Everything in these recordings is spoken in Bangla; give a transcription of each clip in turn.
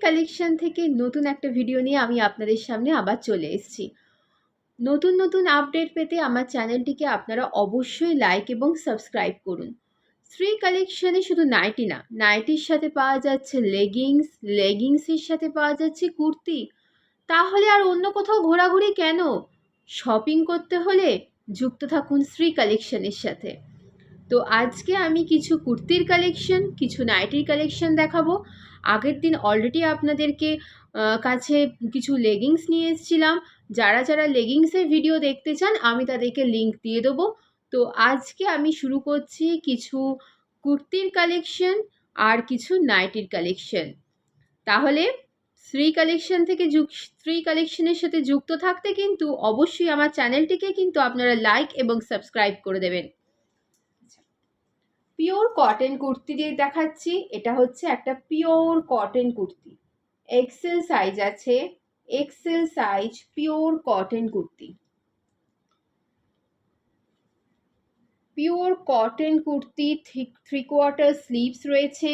কালেকশন থেকে নতুন একটা ভিডিও নিয়ে আমি আপনাদের সামনে আবার চলে এসেছি। নতুন নতুন আপডেট পেতে আমার চ্যানেলটিকে আপনারা অবশ্যই লাইক এবং সাবস্ক্রাইব করুন। শ্রী কালেকশানে শুধু নাইটি না নাইটির সাথে পাওয়া যাচ্ছে লেগিংস লেগিংসের সাথে পাওয়া যাচ্ছে কুর্তি। তাহলে আর অন্য কোথাও ঘোরাঘুরি কেন? শপিং করতে হলে যুক্ত থাকুন শ্রী কালেকশনের সাথে। তো আজকে আমি কিছু কুর্তির কালেকশন কিছু নাইটির কালেকশন দেখাবো। আগের দিন অলরেডি আপনাদেরকে কাছে কিছু লেগিংস নিয়ে এসেছিলাম। যারা যারা লেগিংসের ভিডিও দেখতে চান, আমি তাদেরকে লিংক দিয়ে দেবো। তো আজকে আমি শুরু করছি কিছু কুর্তির কালেকশন আর কিছু নাইটির কালেকশন তাহলে শ্রী কালেকশন থেকে শ্রী কালেকশনের সাথে যুক্ত থাকতে কিন্তু অবশ্যই আমার চ্যানেলটিকে কিন্তু আপনারা লাইক এবং সাবস্ক্রাইব করে দেবেন। পিওর কটন কুর্তি দিয়ে দেখাচ্ছি। এটা হচ্ছে একটা pure cotton kurti. XL size আছে। XL size pure cotton kurti. Pure cotton kurti three quarter sleeves রয়েছে।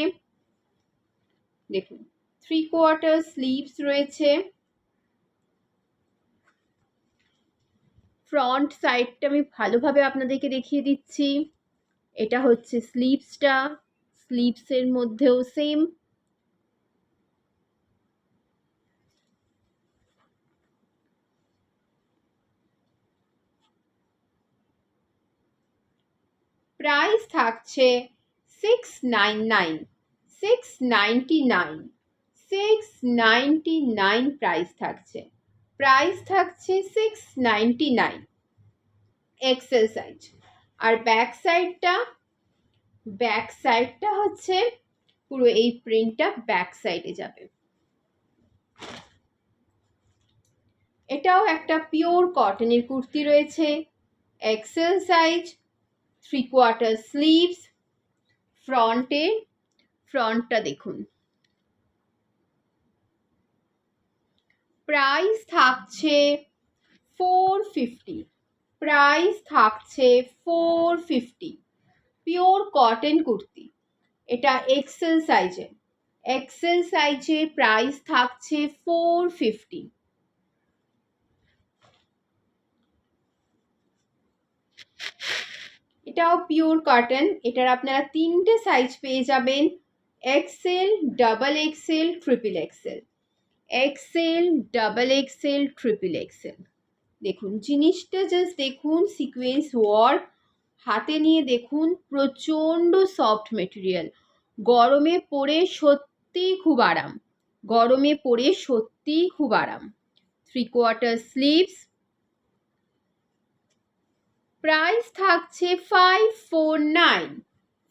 দেখুন থ্রি কোয়ার্টার স্লিভস রয়েছে। ফ্রন্ট সাইডটা আমি ভালোভাবে আপনাদেরকে দেখিয়ে দিচ্ছি। এটা হচ্ছে স্লিভসটা স্লিভসের মধ্যেও সেম প্রাইস থাকছে six nine nine six ninety nine six ninety nine price থাকছে। প্রাইস থাকছে six ninety nine XL size আর ব্যাক সাইডটা ব্যাক সাইডটা হচ্ছে পুরো এই প্রিন্টটা ব্যাক সাইডে যাবে। এটাও একটা পিওর কটনের কুর্তি রয়েছে XL size three quarter sleeves ফ্রন্টে ফ্রন্টটা দেখুন। প্রাইস থাকছে ফোর ফিফটি প্রাইস থাকছে four fifty pure cotton kurti. এটা এক্সেল সাইজে এক্সেল সাইজে প্রাইস থাকছে ফোর ফিফটি এটাও পিওর কটন এটার আপনারা তিনটে সাইজ পেয়ে যাবেন। XL double XL triple XL XL double XL triple XL দেখুন, জিনিসটা জাস্ট দেখুন সিকোয়েন্স ওয়ার্ক হাতে নিয়ে দেখুন, প্রচণ্ড সফট মেটেরিয়াল গরমে পরে সত্যিই খুব আরাম। গরমে পরে সত্যিই খুব আরাম। থ্রি কোয়ার্টার স্লিভস প্রাইস থাকছে five four nine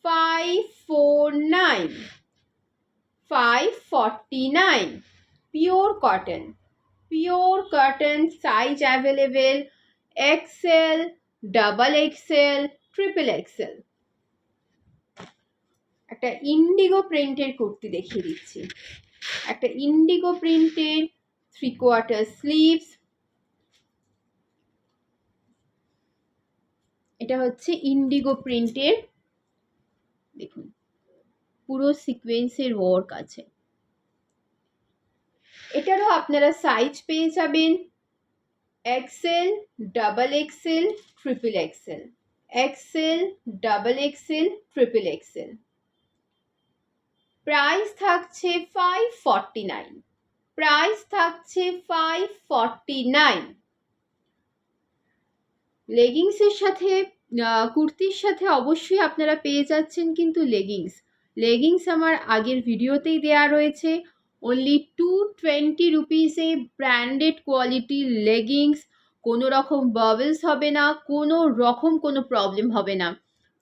five four nine five forty nine pure cotton pure cotton size available XL double XL triple XL একটা ইন্ডিগো প্রিন্টের কুর্তি দেখিয়ে দিচ্ছি। একটা ইন্ডিগো প্রিন্টের থ্রি কোয়ার্টার স্লিভস এটা হচ্ছে ইন্ডিগো প্রিন্টের দেখুন, পুরো সিকোয়েন্সের ওয়ার্ক আছে। এটারও আপনারা সাইজ পেয়ে যাবেন। XL double XL triple XL XL double XL triple XL price থাকছে ফাইভ ফর্টি নাইন প্রাইস থাকছে ফাইভ ফর্টি নাইন লেগিংসের সাথে কুর্তির সাথে অবশ্যই আপনারা পেয়ে যাচ্ছেন কিন্তু লেগিংস লেগিংস আমার আগের ভিডিওতেই দেয়া রয়েছে। অনলি টু টোয়েন্টি রুপিসে ব্র্যান্ডেড কোয়ালিটির লেগিংস কোনো রকম বাবলস হবে না, কোনো রকম কোনো প্রবলেম হবে না।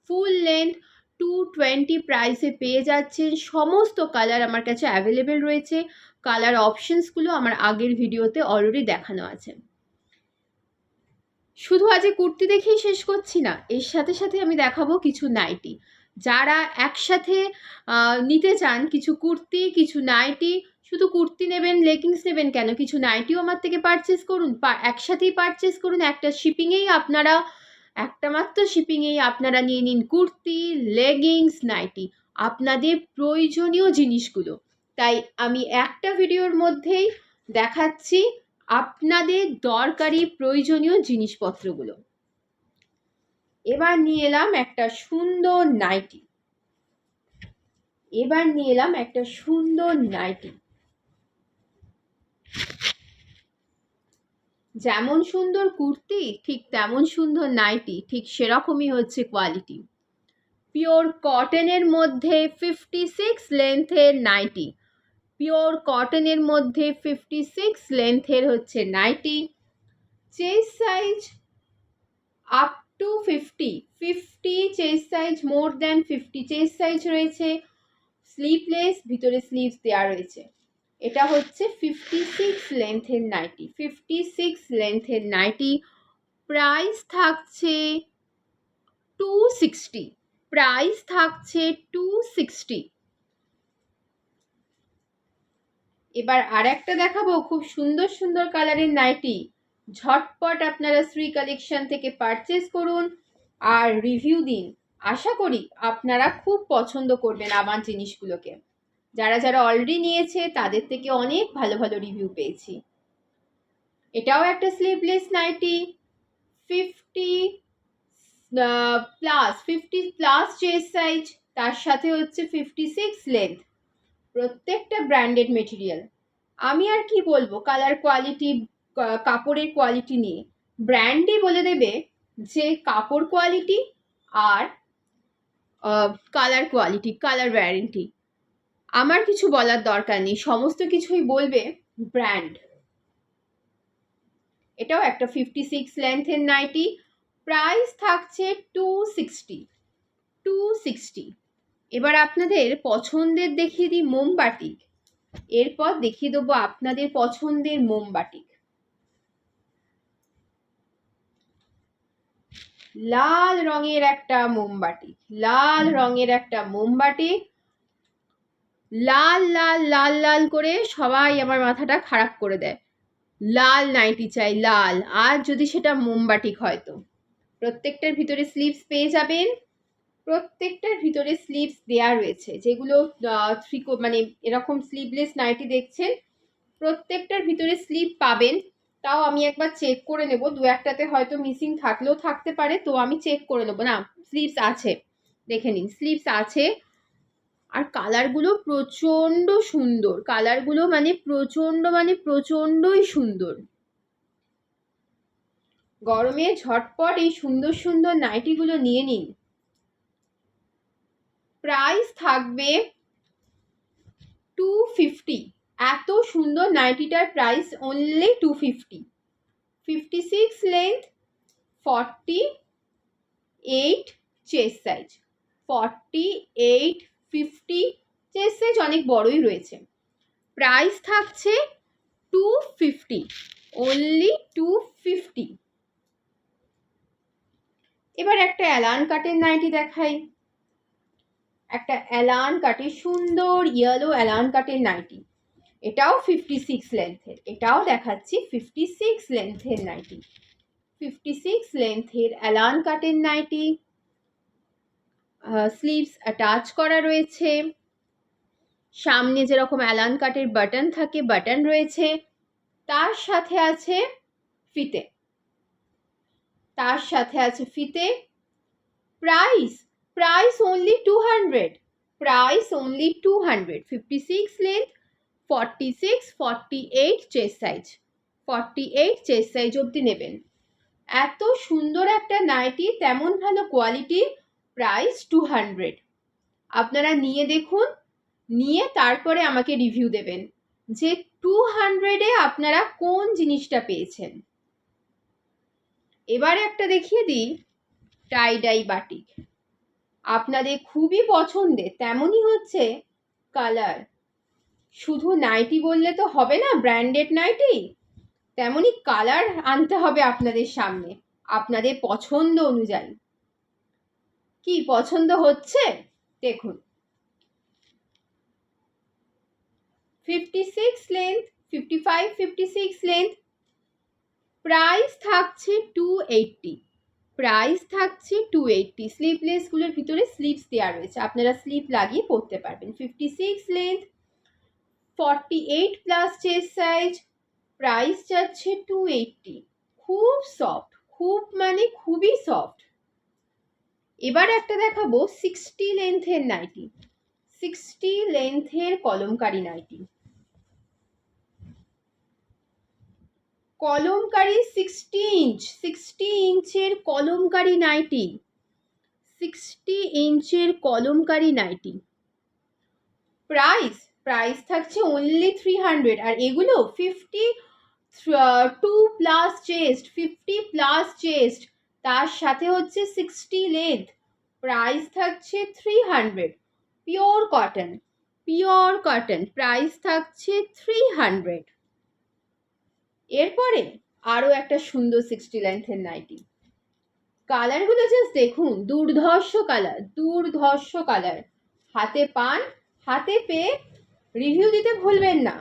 ফুল লেন্থ টু টোয়েন্টি প্রাইসে পেয়ে যাচ্ছেন। সমস্ত কালার আমার কাছে অ্যাভেলেবেল রয়েছে। কালার অপশনসগুলো আমার আগের ভিডিওতে অলরেডি দেখানো আছে। শুধু আজ কুর্তি দেখেই শেষ করছি না, এর সাথে সাথে আমি দেখাবো কিছু নাইটি যারা একসাথে নিতে চান কিছু কুর্তি, কিছু নাইটি শুধু কুর্তি নেবেন লেগিংস নেবেন কেন? কিছু নাইটিও আমার থেকে পারচেস করুন। একসাথেই পারচেস করুন। একটা শিপিংয়েই আপনারা, একটা মাত্র শিপিংয়েই আপনারা নিয়ে নিন কুর্তি লেগিংস নাইটি আপনাদের প্রয়োজনীয় জিনিসগুলো। তাই আমি একটা ভিডিওর মধ্যেই দেখাচ্ছি আপনাদের দরকারি প্রয়োজনীয় জিনিসপত্রগুলো। এবার নিয়ে এলাম একটা সুন্দর নাইটি এবার নিয়ে এলাম একটা সুন্দর নাইটি যেমন সুন্দর কুর্তি, ঠিক তেমন সুন্দর নাইটি, ঠিক সেরকমই হচ্ছে কোয়ালিটি পিওর কটনের মধ্যে ফিফটি সিক্স লেন্থের নাইটি। পিওর কটনের মধ্যে ফিফটি সিক্স লেন্থের হচ্ছে nighty. Chest size up to fifty fifty chest size more than fifty chest size রয়েছে। স্লিভলেস ভিতরে স্লিভস দেওয়া রয়েছে। এটা হচ্ছে ফিফটি সিক্স লেন্থের নাইটি ফিফটি সিক্স লেন্থের নাইটি প্রাইস থাকছে টু সিক্সটি প্রাইস থাকছে টু সিক্সটি এবার আর একটা দেখাবো খুব সুন্দর সুন্দর কালারের নাইটি ঝটপট আপনারা শ্রী কালেকশন থেকে পারচেস করুন আর রিভিউ দিন। আশা করি আপনারা খুব পছন্দ করবেন আমার জিনিসগুলোকে। যারা যারা অলরেডি নিয়েছে, তাদের থেকে অনেক ভালো ভালো রিভিউ পেয়েছি। এটাও একটা sleeveless nighty fifty plus fifty plus chest size তার সাথে হচ্ছে ফিফটি সিক্স লেন্থ প্রত্যেকটা ব্র্যান্ডেড মেটেরিয়াল আমি আর কি বলব কালার কোয়ালিটি কাপড়ের কোয়ালিটি নিয়ে। ব্র্যান্ডই বলে দেবে যে কাপড় কোয়ালিটি আর কালার কোয়ালিটি কালার ওয়ারেন্টি আমার কিছু বলার দরকার নেই। সমস্ত কিছুই বলবে ব্র্যান্ড। এটাও একটা ফিফটি সিক্স লেন্থের নাইটি। প্রাইস থাকছে টু সিক্সটি টু সিক্সটি এবার আপনাদের পছন্দের দেখিয়ে দিই মোমবাটিক এরপর দেখিয়ে দেবো আপনাদের পছন্দের মোমবাটিক লাল রঙের একটা মোমবাটি লাল রঙের একটা মোমবাটি লাল লাল লাল লাল করে সবাই আমার মাথাটা খারাপ করে দেয়। লাল নাইটি চাই, লাল। আর যদি সেটা মোমবাটিক হয়তো প্রত্যেকটার ভিতরে স্লিভস পেয়ে যাবেন। প্রত্যেকটার ভিতরে স্লিভস দেয়া রয়েছে, যেগুলো থ্রিকো মানে এরকম স্লিভলেস নাইটি দেখছেন, প্রত্যেকটার ভিতরে স্লিভ পাবেন। তাও আমি একবার চেক করে নেব। দু একটাতে হয়তো মিসিং থাকলেও থাকতে পারে, তো আমি চেক করে নেব। না স্লিভস আছে। দেখে নিন স্লিভস আছে। আর কালারগুলো প্রচণ্ড সুন্দর। কালারগুলো মানে প্রচণ্ড মানে প্রচণ্ডই সুন্দর। গরমে ঝটপট এই সুন্দর সুন্দর নাইটিগুলো নিয়ে নিন। প্রাইস থাকবে টু ফিফটি এত সুন্দর নাইটিটার price only two fifty fifty six length forty eight chest size forty eight fifty chest size অনেক বড়ই রয়েছে। প্রাইস থাকছে two fifty only two fifty এবার একটা অ্যালান কাটের নাইটি দেখাই। একটা অ্যালান কাটের সুন্দর ইয়েলো অ্যালান কাটের নাইটি এটাও ফিফটি সিক্স লেন্থের এটাও দেখাচ্ছি ফিফটি সিক্স লেন্থের নাইটি ফিফটি সিক্স লেন্থের অ্যালান কাটের নাইটি স্লিভস অ্যাটাচ করা রয়েছে। সামনে যেরকম অ্যালান কাটের বাটন থাকে বাটন রয়েছে। তার সাথে আছে ফিতে। তার সাথে আছে ফিতে। Price price only two hundred price only two hundred fifty six length forty six forty eight chest size forty eight chest size অবধি নেবেন। এত সুন্দর একটা নাইটি তেমন ভালো কোয়ালিটি প্রাইস টু হান্ড্রেড আপনারা নিয়ে দেখুন, নিয়ে তারপরে আমাকে রিভিউ দেবেন যে টু হান্ড্রেডে আপনারা কোন জিনিসটা পেয়েছেন। এবারে একটা দেখিয়ে দিই টাইডাই বাটিক আপনাদের খুবই পছন্দের, তেমনই হচ্ছে কালার শুধু নাইটি বললে তো হবে না ব্র্যান্ডেড নাইটি তেমনই কালার আনতে হবে আপনাদের সামনে, আপনাদের পছন্দ অনুযায়ী। কি পছন্দ হচ্ছে? দেখুন। Fifty six length fifty five fifty six length price থাকছে টু এইটটি প্রাইস থাকছে টু এইটটি স্লিভলেসগুলোর ভিতরে স্লিভস দেওয়া রয়েছে। আপনারা স্লিভ লাগিয়ে পরতে পারবেন। Fifty six length forty eight plus chest size price যাচ্ছে টু এইটটি খুব সফট খুব মানে খুবই সফট এবার একটা দেখাবো সিক্সটি লেন্থের nightie sixty লেন্থের Kalamkari nightie Kalamkari sixty inch sixty ইঞ্চের kalamkari nightie sixty ইঞ্চের কলমকারি নাইটি প্রাইস প্রাইস থাকছে অনলি থ্রি হান্ড্রেড আর এগুলো fifty two plus chest fifty plus chest তার সাথে হচ্ছে সিক্সটি লেন্থ প্রাইস থাকছে three hundred pure cotton pure cotton price থাকছে থ্রি হান্ড্রেড এরপরে আরও একটা সুন্দর সিক্সটি লেন্থের নাইটি কালারগুলো জাস্ট দেখুন, দুর্ধর্ষ কালার দুর্ধর্ষ কালার হাতে পান, হাতে পেয়ে রিভিউ দিতে ভুলবেন না।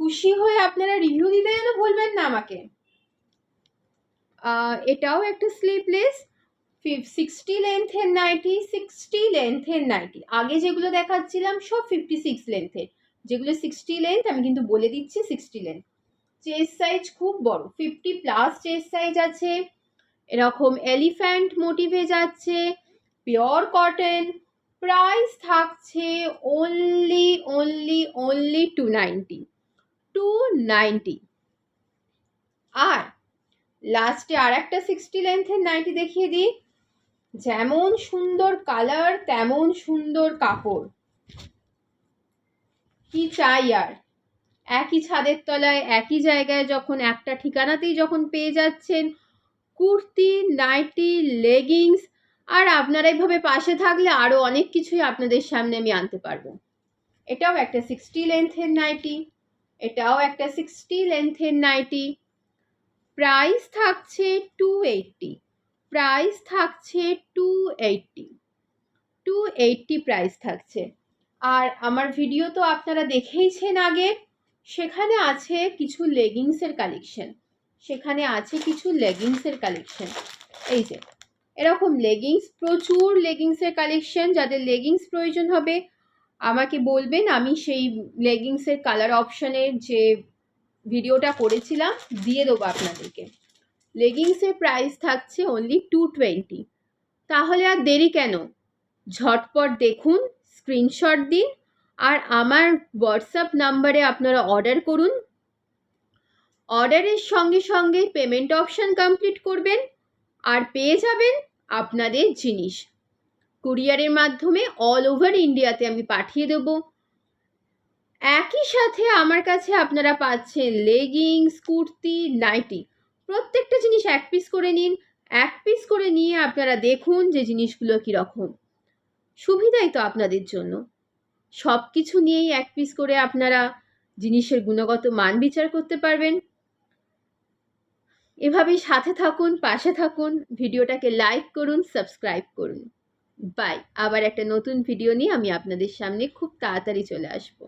খুশি হয়ে আপনারা রিভিউ দিতে যেন ভুলবেন না আমাকে। এটাও একটা স্লিপলেস সিক্সটি লেন্থের নাইটি সিক্সটি লেন্থের নাইটি আগে যেগুলো দেখাচ্ছিলাম, সব ফিফটি সিক্স লেন্থের যেগুলো সিক্সটি লেন্থ আমি কিন্তু বলে দিচ্ছি সিক্সটি লেন্থ চেস্ট সাইজ খুব বড় ফিফটি প্লাস চেস্ট সাইজ আছে। এরকম এলিফ্যান্ট মোটিভে যাচ্ছে পিওর কটন প্রাইস থাকছে only only only two ninety two ninety আর লাস্টে আর একটা সিক্সটি লেন্থের নাইটি দেখিয়ে দিই। যেমন সুন্দর কালার তেমন সুন্দর কাপড়। কি চাই আর? একই ছাদের তলায়, একই জায়গায় যখন একটা ঠিকানাতেই যখন পেয়ে যাচ্ছেন, কুর্তি নাইটি লেগিংস আর আপনারা এইভাবে পাশে থাকলে আরও অনেক কিছুই আপনাদের সামনে আমি আনতে পারব। এটাও একটা সিক্সটি লেন্থের নাইটি এটাও একটা সিক্সটি লেন্থের নাইটি প্রাইস থাকছে টু এইটটি প্রাইস থাকছে two eighty two eighty price থাকছে। আর আমার ভিডিও তো আপনারা দেখেইছেন আগে। সেখানে আছে কিছু লেগিংসের কালেকশন। সেখানে আছে কিছু লেগিংসের কালেকশন। এই যে, এরকম লেগিংস, প্রচুর লেগিংসের কালেকশন। যাদের লেগিংস প্রয়োজন হবে, আমাকে বলবেন। আমি সেই লেগিংসের কালার অপশনের যে ভিডিওটা করেছিলাম, দিয়ে দেবো আপনাদেরকে। লেগিংসের প্রাইস থাকছে অনলি টু টোয়েন্টি তাহলে আর দেরি কেন? ঝটপট দেখুন স্ক্রিনশট দিন, আর আমার হোয়াটসঅ্যাপ নাম্বারে আপনারা অর্ডার করুন। অর্ডারের সঙ্গে সঙ্গে পেমেন্ট অপশান কমপ্লিট করবেন, আর পেয়ে যাবেন আপনাদের জিনিস। কুরিয়ারের মাধ্যমে অল ওভার ইন্ডিয়াতে আমি পাঠিয়ে দেব। একই সাথে আমার কাছে আপনারা পাচ্ছেন লেগিংস কুর্তি নাইটি প্রত্যেকটা জিনিস এক পিস করে নিন। এক পিস করে নিয়ে আপনারা দেখুন যে জিনিসগুলো কীরকম। সুবিধাই তো আপনাদের জন্য। সব কিছু নিয়েই এক পিস করে আপনারা জিনিসের গুণগত মান বিচার করতে পারবেন। এভাবেই সাথে থাকুন, পাশে থাকুন, ভিডিওটাকে লাইক করুন সাবস্ক্রাইব করুন। বাই আবার একটা নতুন ভিডিও নিয়ে আমি আপনাদের সামনে খুব তাড়াতাড়ি চলে আসব।